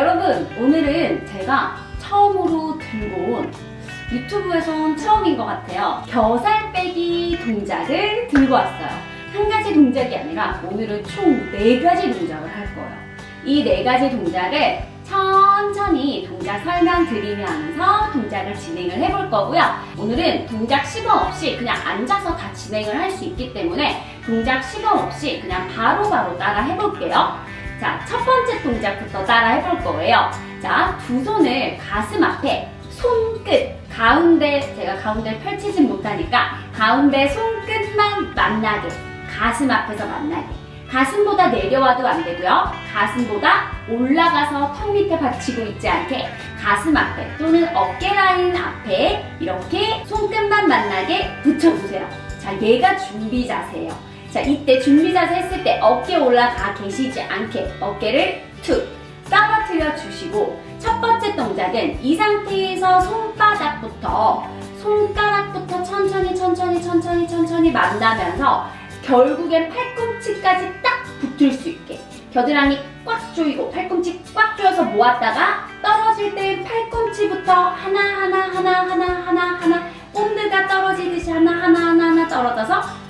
여러분, 오늘은 제가 처음으로 들고 온 유튜브에선 처음인 것 같아요. 겨살 빼기 동작을 들고 왔어요. 한 가지 동작이 아니라 오늘은 총 네 가지 동작을 할 거예요. 이 네 가지 동작을 천천히 동작 설명 드리면서 동작을 진행을 해볼 거고요. 오늘은 동작 시범 없이 그냥 앉아서 다 진행을 할 수 있기 때문에 동작 시범 없이 그냥 바로바로 따라 해볼게요. 자, 첫 번째 동작부터 따라 해볼 거예요. 자, 두 손을 가슴 앞에 손끝 가운데 제가 가운데를 펼치진 못하니까 가운데 손끝만 만나게 가슴 앞에서 만나게. 가슴보다 내려와도 안 되고요. 가슴보다 올라가서 턱 밑에 받치고 있지 않게 가슴 앞에 또는 어깨 라인 앞에 이렇게 손끝만 만나게 붙여주세요. 자 얘가 준비 자세예요 자 이때 준비 자세 했을 때 어깨 올라가 계시지 않게 어깨를 툭 떨어뜨려 주시고 첫 번째 동작은 이 상태에서 손바닥부터 손가락부터 천천히 천천히 천천히 천천히 만나면서 결국엔 팔꿈치까지 딱 붙을 수 있게 겨드랑이 꽉 조이고 팔꿈치 꽉 조여서 모았다가 떨어질 때 팔꿈치부터 하나 하나 하나 하나 하나 하나 본드가 떨어지듯이 하나 하나 하나 하나 떨어져서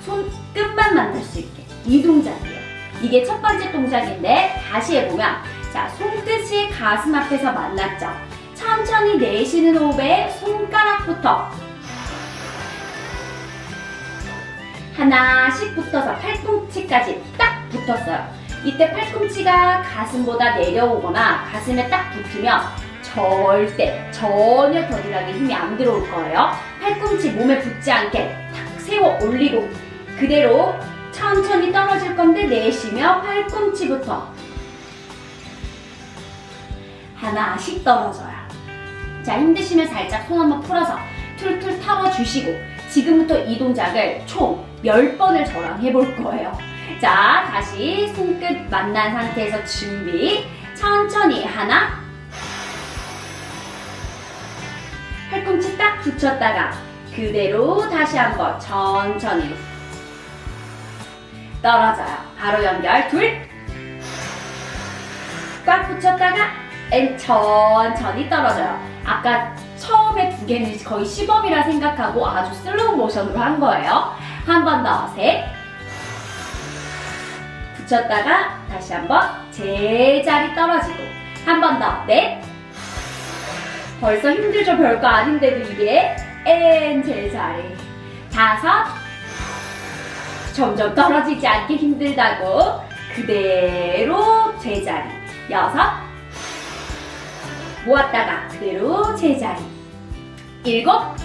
손끝만 만날 수 있게 이 동작이에요. 이게 첫 번째 동작인데 다시 해보면 자 손끝이 가슴 앞에서 만났죠. 천천히 내쉬는 호흡에 손가락부터 하나씩 붙어서 팔꿈치까지 딱 붙었어요. 이때 팔꿈치가 가슴보다 내려오거나 가슴에 딱 붙으면 절대 전혀 겨드랑이 힘이 안 들어올 거예요. 팔꿈치 몸에 붙지 않게 탁 세워 올리고 그대로 천천히 떨어질 건데 내쉬며 팔꿈치부터 하나씩 떨어져요. 자, 힘드시면 살짝 손 한번 풀어서 툴툴 털어주시고 지금부터 이 동작을 총 10번을 저랑 해볼 거예요. 자, 다시 손끝 만난 상태에서 준비. 천천히 하나. 팔꿈치 딱 붙였다가 그대로 다시 한번 천천히 떨어져요. 바로 연결. 둘. 꽉 붙였다가 앤 천천히 떨어져요. 아까 처음에 두 개는 거의 시범이라 생각하고 아주 슬로우 모션으로 한 거예요. 한 번 더, 셋. 붙였다가 다시 한 번 제자리 떨어지고 한 번 더, 넷. 벌써 힘들죠? 별거 아닌데도 이게 앤 제자리. 다섯. 점점 떨어지지 않게 힘들다고 그대로 제자리. 여섯. 모았다가 그대로 제자리. 일곱.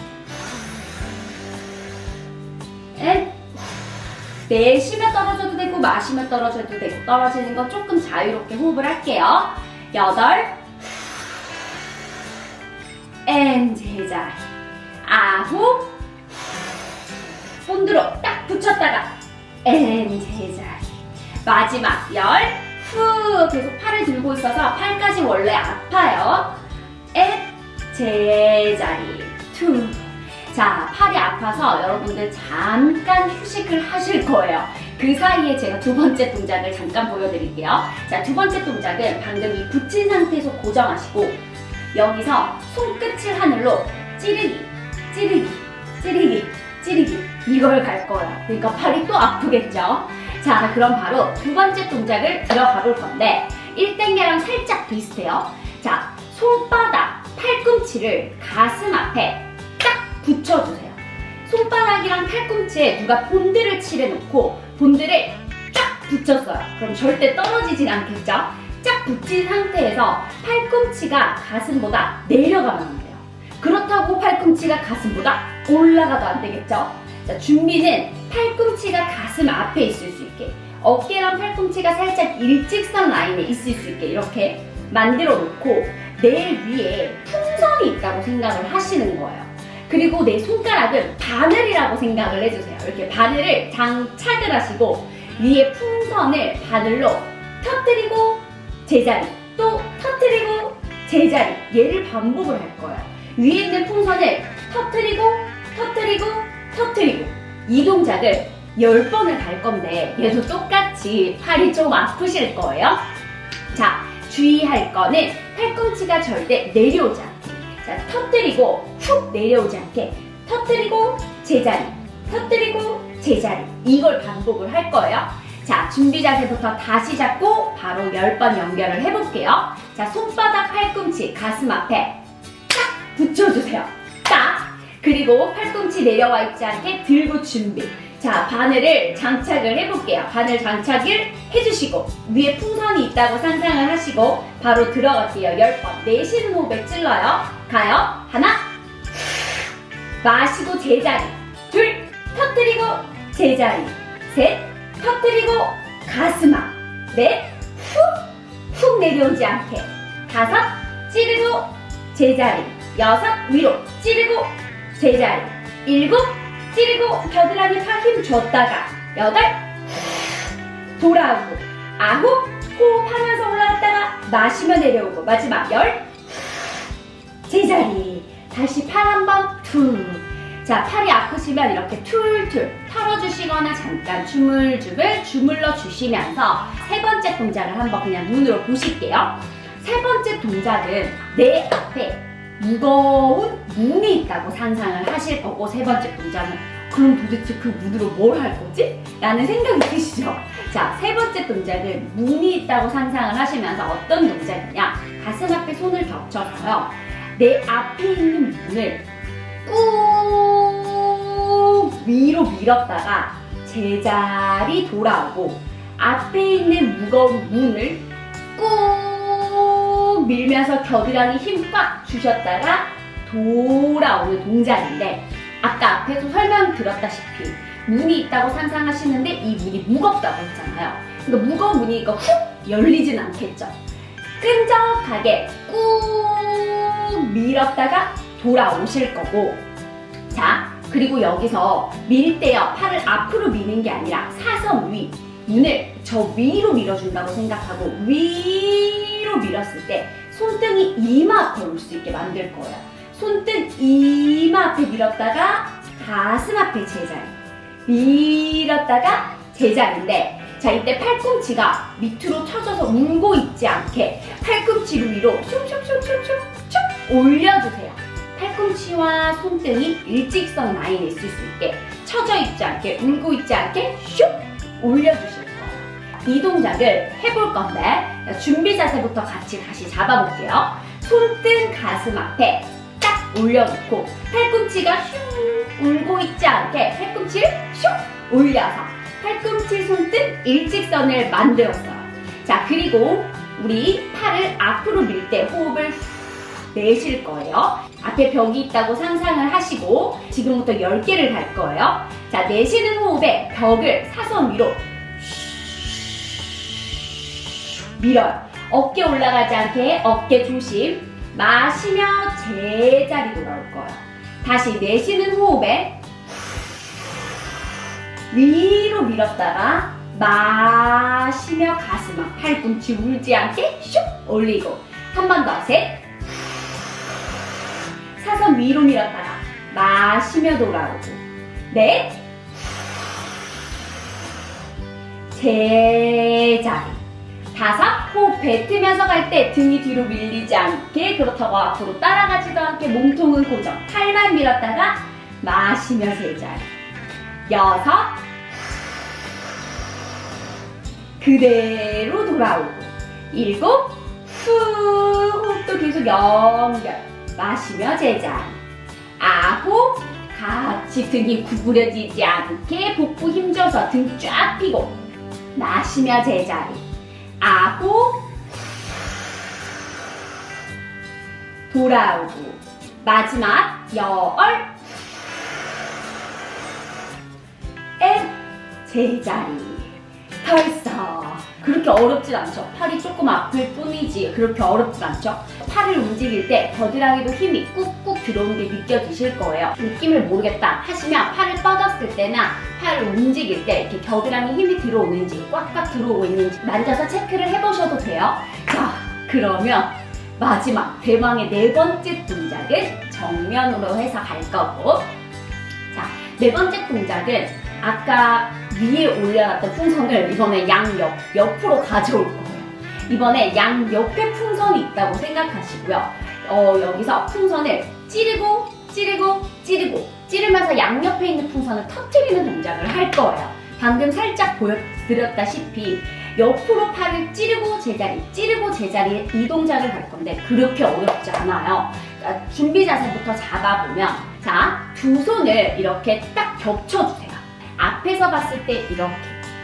넷. 내쉬며 떨어져도 되고 마시며 떨어져도 되고 떨어지는 건 조금 자유롭게 호흡을 할게요. 여덟. 앤 제자리. 아홉. 본드로 딱 붙였다가 앤 제자리. 마지막 열. 후 계속 팔을 들고 있어서 팔까지 원래 아파요. 앤 제자리. 투. 자, 팔이 아파서 여러분들 잠깐 휴식을 하실 거예요. 그 사이에 제가 두 번째 동작을 잠깐 보여드릴게요. 자, 두 번째 동작은 방금 이 붙인 상태에서 고정하시고 여기서 손끝을 하늘로 찌르기, 찌르기 이걸 갈 거예요. 그러니까 팔이 또 아프겠죠? 자, 그럼 바로 두 번째 동작을 들어가 볼 건데 1단계랑 살짝 비슷해요. 자, 손바닥, 팔꿈치를 가슴 앞에 딱 붙여주세요. 손바닥이랑 팔꿈치에 누가 본드를 칠해놓고 본드를 쫙 붙였어요. 그럼 절대 떨어지진 않겠죠? 쫙 붙인 상태에서 팔꿈치가 가슴보다 내려가면 안 돼요. 그렇다고 팔꿈치가 가슴보다 올라가도 안 되겠죠? 자, 준비는 팔꿈치가 가슴 앞에 있을 수 있게 어깨랑 팔꿈치가 살짝 일직선 라인에 있을 수 있게 이렇게 만들어 놓고 내 위에 풍선이 있다고 생각을 하시는 거예요. 그리고 내 손가락은 바늘이라고 생각을 해주세요. 이렇게 바늘을 장착을 하시고 위에 풍선을 바늘로 터뜨리고 제자리 또 터뜨리고 제자리 얘를 반복을 할 거예요. 위에 있는 풍선을 터뜨리고 터뜨리고 터뜨리고 이 동작을 10번을 갈 건데 얘도 똑같이 팔이 좀 아프실 거예요. 자, 주의할 거는 팔꿈치가 절대 내려오지 않게. 자, 터뜨리고 훅 내려오지 않게. 터뜨리고 제자리. 터뜨리고 제자리. 이걸 반복을 할 거예요. 자, 준비 자세부터 다시 잡고 바로 10번 연결을 해볼게요. 자, 손바닥 팔꿈치 가슴 앞에 딱 붙여주세요. 딱. 그리고 팔꿈치 내려와 있지 않게 들고 준비. 자, 바늘을 장착을 해볼게요. 바늘 장착을 해주시고, 위에 풍선이 있다고 상상을 하시고, 바로 들어갈게요. 10번. 내쉬는 호흡에 찔러요. 가요. 하나. 마시고 제자리. 둘. 터뜨리고 제자리. 셋. 터뜨리고 가슴 앞. 넷. 훅. 훅 내려오지 않게. 다섯. 찌르고 제자리. 여섯. 위로. 찌르고 제자리. 일곱. 찌르고 겨드랑이 팔힘 줬다가 여덟 돌아오고 아홉 호흡 하면서 올라갔다가 마시며 내려오고 마지막 열 제자리 다시 팔 한번 툭 자 팔이 아프시면 이렇게 툴툴 털어주시거나 잠깐 주물주물 주물러 주시면서 세 번째 동작을 한번 그냥 눈으로 보실게요 세 번째 동작은 내 앞에 무거운 문이 있다고 상상을 하실 거고 세 번째 동작은 그럼 도대체 그 문으로 뭘 할 거지? 라는 생각이 드시죠? 자, 세 번째 동작은 문이 있다고 상상을 하시면서 어떤 동작이냐? 가슴 앞에 손을 겹쳐서요. 내 앞에 있는 문을 꾹 위로 밀었다가 제자리 돌아오고 앞에 있는 무거운 문을 꾹 밀면서 겨드랑이 힘 꽉 주셨다가 돌아오는 동작인데 아까 앞에서 설명드렸다시피 문이 있다고 상상하시는데 이 문이 무겁다고 했잖아요. 그러니까 무거운 문이니까 훅 열리진 않겠죠. 끈적하게 꾹 밀었다가 돌아오실 거고 자 그리고 여기서 밀 때요 팔을 앞으로 미는 게 아니라 사선 위 문을 저 위로 밀어준다고 생각하고 위로 밀었을 때 손등이 이마 앞에 올 수 있게 만들 거예요. 손등 이마 앞에 밀었다가 가슴 앞에 제자리 밀었다가 제자리인데 자 이때 팔꿈치가 밑으로 쳐져서 울고 있지 않게 팔꿈치를 위로 슉슉슉슉슉슉 올려주세요. 팔꿈치와 손등이 일직선 라인에 있을 수 있게 쳐져 있지 않게 울고 있지 않게 슉 올려주실 거예요. 이 동작을 해볼 건데 준비 자세부터 같이 다시 잡아볼게요. 손등 가슴 앞에 딱 올려놓고 팔꿈치가 슉 울고 있지 않게 팔꿈치를 슉 올려서 팔꿈치 손등 일직선을 만들었어요. 자 그리고 우리 팔을 앞으로 밀 때 호흡을 후 내쉴 거예요. 앞에 벽이 있다고 상상을 하시고 지금부터 10개를 갈 거예요. 자 내쉬는 호흡에 벽을 사선 위로 밀어요. 어깨 올라가지 않게 어깨 조심. 마시며 제자리 돌아올 거예요. 다시 내쉬는 호흡에 위로 밀었다가 마시며 가슴 앞 팔꿈치 울지 않게 슉 올리고 한 번 더 셋. 사선 위로 밀었다가 마시며 돌아오고. 넷. 제자리. 다섯. 호흡 뱉으면서 갈 때 등이 뒤로 밀리지 않게 그렇다고 앞으로 따라가지도 않게 몸통은 고정. 팔만 밀었다가 마시며 제자리. 여섯. 그대로 돌아오고. 일곱. 후. 호흡도 계속 연결 마시며 제자리 아홉 같이 등이 구부려지지 않게 복부 힘줘서 등 쫙 펴고 마시며 제자리. 아홉 돌아오고 마지막 열엔 제자리. 털썩 그렇게 어렵진 않죠. 팔이 조금 아플 뿐이지 그렇게 어렵진 않죠. 팔을 움직일 때 겨드랑이도 힘이 꾹꾹 들어오는 게 느껴지실 거예요. 느낌을 모르겠다 하시면 팔을 뻗었을 때나 팔을 움직일 때 이렇게 겨드랑이 힘이 들어오는지 꽉꽉 들어오고 있는지 만져서 체크를 해보셔도 돼요. 자 그러면 마지막 대망의 네 번째 동작은 정면으로 해서 갈 거고. 자 네 번째 동작은 아까 위에 올려놨던 풍선을 이번에 양 옆 옆으로 가져올 거예요 이번에 양 옆에 풍선이 있다고 생각하시고요. 어, 여기서 풍선을 찌르고 찌르고 찌르고 찌르면서 양 옆에 있는 풍선을 터트리는 동작을 할 거예요. 방금 살짝 보여드렸다시피 옆으로 팔을 찌르고 제자리, 찌르고 제자리 이 동작을 할 건데 그렇게 어렵지 않아요. 자, 준비 자세부터 잡아보면 자, 두 손을 이렇게 딱 겹쳐주세요. 앞에서 봤을 때 이렇게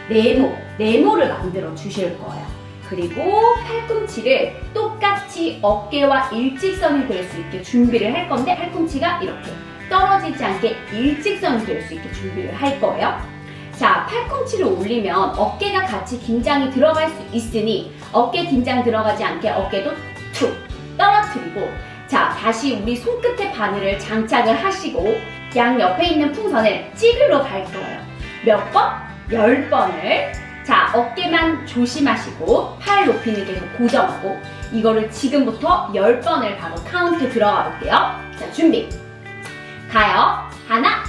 네모, 네모를 만들어 주실 거예요. 그리고 팔꿈치를 똑같이 어깨와 일직선이 될 수 있게 준비를 할 건데 팔꿈치가 이렇게 떨어지지 않게 일직선이 될 수 있게 준비를 할 거예요. 자, 팔꿈치를 올리면 어깨가 같이 긴장이 들어갈 수 있으니 어깨 긴장 들어가지 않게 어깨도 툭 떨어뜨리고 자, 다시 우리 손끝에 바늘을 장착을 하시고 양 옆에 있는 풍선을 갈 거예요. 몇 번? 열 번을 자, 어깨만 조심하시고 팔 높이는 계속 고정하고 이거를 지금부터 열 번을 바로 카운트 들어가 볼게요. 자, 준비. 가요. 하나.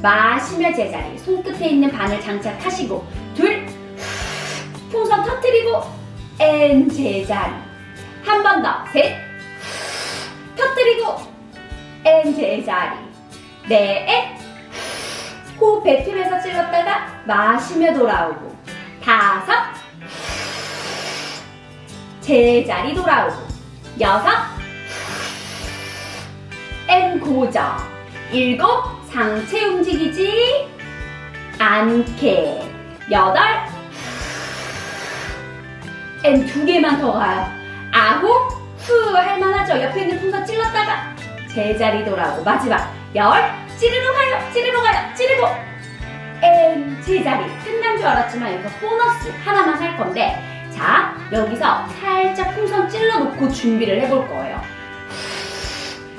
마시며 제자리. 손끝에 있는 바늘 장착하시고 둘. 풍선 터트리고 엔 제자리. 한 번 더. 셋. 터트리고 엔 제자리. 넷. 호흡 뱉으면서 찔렀다가 마시며 돌아오고 다섯. 제자리 돌아오고 여섯. 엔 고정. 일곱. 상체 움직이지 않게. 여덟. 엔두 개만 더 가요. 아홉. 후 할만하죠. 옆에 있는 풍선 찔렀다가 제자리 돌아오고. 마지막. 열 찌르러 가요 찌르러 가요 찌르고. 엔 제자리. 끝난 줄 알았지만 여기서 보너스 하나만 할 건데 자 여기서 살짝 풍선 찔러 놓고 준비를 해볼 거예요.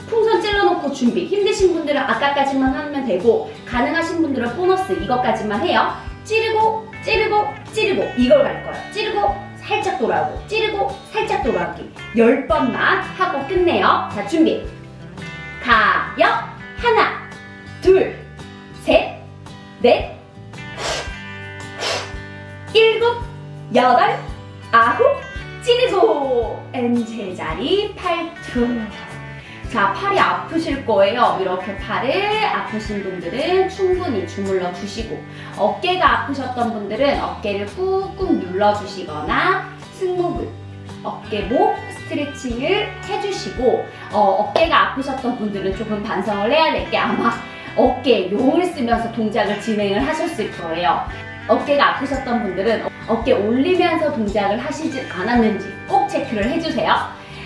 풍선 찔러 놓고 준비. 힘드신 분들은 아까까지만 하면 되고 가능하신 분들은 보너스 이것까지만 해요. 찌르고 찌르고 찌르고. 이걸 갈 거예요. 찌르고 살짝 돌아오고. 찌르고 살짝 돌아오기. 열 번만 하고 끝내요. 자 준비 가요 하나 둘, 셋, 넷, 일곱, 여덟, 아홉, 찌르고 엔 제자리 팔투. 자, 팔이 아프실 거예요. 이렇게 팔을 아프신 분들은 충분히 주물러 주시고 어깨가 아프셨던 분들은 어깨를 꾹꾹 눌러 주시거나 승모근, 어깨목 스트레칭을 해주시고 어, 어깨가 아프셨던 분들은 조금 반성을 해야 될 게 아마 어깨에 용을 쓰면서 동작을 진행을 하셨을 거예요. 어깨가 아프셨던 분들은 어깨 올리면서 동작을 하시지 않았는지 꼭 체크를 해주세요.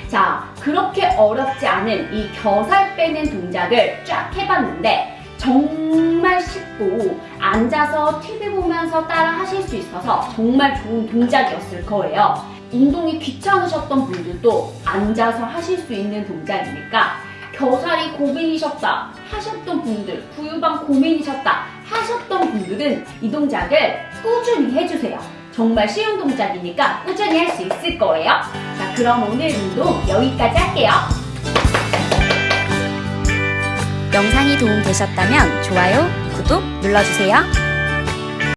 자, 그렇게 어렵지 않은 이 겨살 빼는 동작을 쫙 해봤는데 정말 쉽고 앉아서 TV 보면서 따라 하실 수 있어서 정말 좋은 동작이었을 거예요. 운동이 귀찮으셨던 분들도 앉아서 하실 수 있는 동작이니까 겨살이 고민이셨다 하셨던 분들, 구유방 고민이셨다 하셨던 분들은 이 동작을 꾸준히 해주세요. 정말 쉬운 동작이니까 꾸준히 할 수 있을 거예요. 자, 그럼 오늘 운동 여기까지 할게요. 영상이 도움되셨다면 좋아요, 구독 눌러주세요.